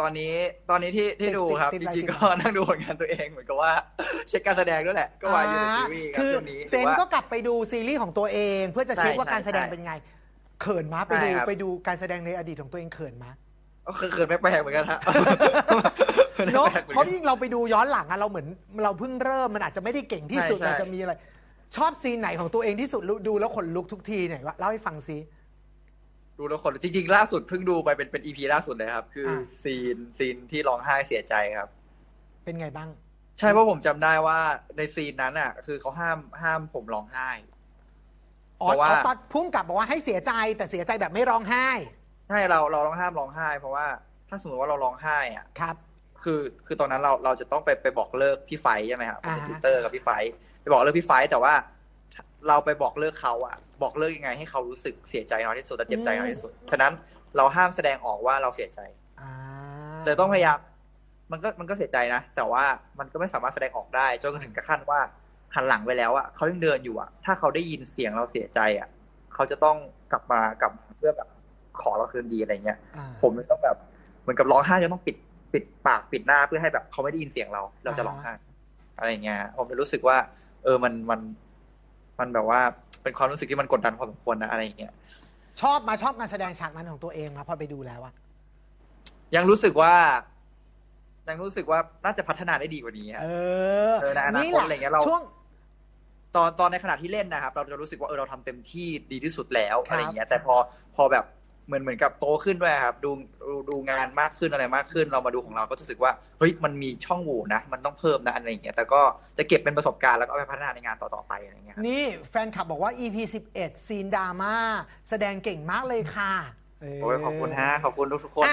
ตอนนี้ตอนนี้ที่ที่ติดดูครับ ติดจอะไรริงติดๆก็นั่งดูผลงานตัวเองเหมือนกับว่า เช็คการแสดงด้วยแหละ ก็วายอยู่ในซีรีส์ครับคือช่วงนี้เซนถือว่าก็กลับไปดูซีรีส์ของตัวเอง เพื่อจะเช็คใช่ว่าการแสดงใช่เป็นไง เขินมาไปดูใช่ครับไปดูการแสดงในอดีตของตัวเองเขินมาก็คือเขินแปลกๆเหมือนกันฮะเนาะแปลกๆหมือนเพกัราะยิ่งเราไปดูย้อนหลังอะเราเหมือนเราเพิ่งเริ่มมันอาจจะไม่ได้เก่งที่สุดใช่ใช่อาจจะมีอะไร ชอบซีนไหนของตัวเองที่สุดรู้ดูแล้วขนลุกทุกทีเนี่ยว่าเล่าให้ฟังซิ ดูแล้วคนจริงๆล่าสุดเพิ่งดูไปเป็นเป็นอีพีล่าสุดเลยครับ คือออ่าซีนซีนที่ร้องไห้เสียใจครับ เป็นไงบ้าง ใช่เพราะผมจำได้ว่าในซีนนั้นอะ คือเขาห้ามห้ามผมร้องไห้ อ๋อเพราะว่า อ๋อตอนพุ่งกลับบอกว่าให้เสียใจแต่เสียใจแบบไม่ร้องไห้ใช่เราเราต้องห้ามร้องไห้ เพราะว่าถ้าสมมติว่าเราร้องไห้อะ ครับ คือคือตอนนั้นเราเราจะต้องไปไปบอกเลิกพี่ไฟท์ใช่ไหมครับผมอ่าเป็นฮะติวเตอร์กับพี่ไฟท์ไปบอกเลิกพี่ไฟท์แต่ว่า เราไปบอกเลิกเขาอะบอกเลิกยังไงให้เขารู้สึกเสียใจน้อยที่สุดและเจ็บใจน้อยที่สุด ฉะนั้นเราห้ามแสดงออกว่าเราเสียใจอ่าเลยต้องพยายามมันก็มันก็เสียใจนะ แต่ว่ามันก็ไม่สามารถแสดงออกได้ จนถึงกระขั้นว่าหันหลังไปแล้วอะเขายังเดินอยู่อะถ้าเขาได้ยินเสียงเราเสียใจอะเขาจะต้องกลับมากลับมาเพื่อแบบขอเราคืนดีอะไรเงี้ยอ่าผมเลยต้องแบบเหมือนกับร้องไห้จะต้องปิดปิดปากปิดหน้าเพื่อให้แบบเขาไม่ได้ยินเสียงเรา เราจะร้องไห้อะไรอย่างเงี้ยผมเลยรู้สึกว่า เออมันมัน มันแบบว่าเป็นความรู้สึกที่มันกดดันพอสมควรนะอะไรอย่างเงี้ยชอบมาชอบการแสดงฉากนั้นของตัวเองมาพอไปดูแล้วอะยังรู้สึกว่า ยังรู้สึกว่าน่าจะพัฒนาได้ดีกว่านี้ฮะเออเออในอนาคตแหละอะไรเงี้ยเรา ช่วง ตอนตอนในขณะที่เล่นนะครับ เราจะรู้สึกว่าเออเราทำเต็มที่ดีที่สุดแล้วครับ อะไรอย่างเงี้ยแต่พอพอแบบ เหมือนเหมือนกับโตขึ้นด้วยครับดูดูดูงานมากขึ้นอะไรมากขึ้น เรามาดูของเราก็จะรู้สึกว่าเฮ้ยมันมีช่องโหว่นะ มันต้องเพิ่มนะอะไรอย่างเงี้ยแต่ก็จะเก็บเป็นประสบการณ์แล้วก็เอาไปพัฒนาในงานต่อๆไปอะไรอย่างเงี้ยครับนี่แฟนคลับบอกว่า EP 11 ซีนดราม่าแสดงเก่งมากเลยค่ะเโอ้ยขอบคุณฮะขอบคุณทุกๆคน